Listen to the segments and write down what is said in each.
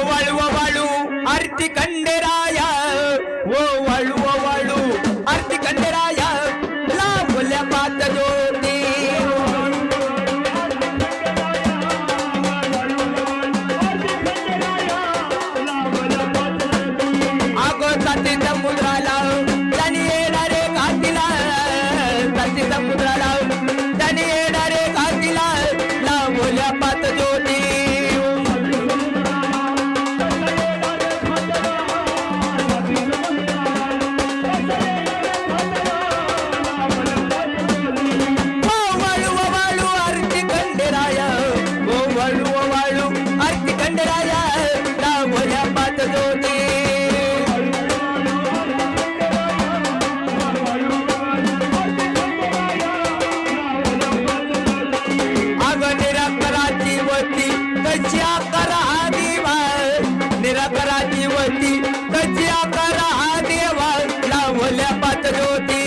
ಓವಳು ಒವಳು ಅರ್ತಿ ಕಂಡೆರಾಯ ಓವಳು तजिया करा देवा निराकराची वती तजिया करा देवा लावल्या पातळोती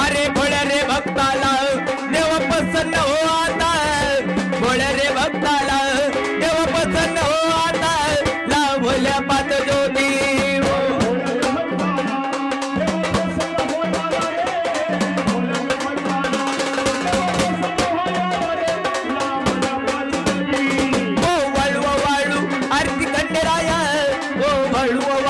अरे भोळ्या रे भक्ताला देव प्रसन्न हो आता. ओ बड़ुआ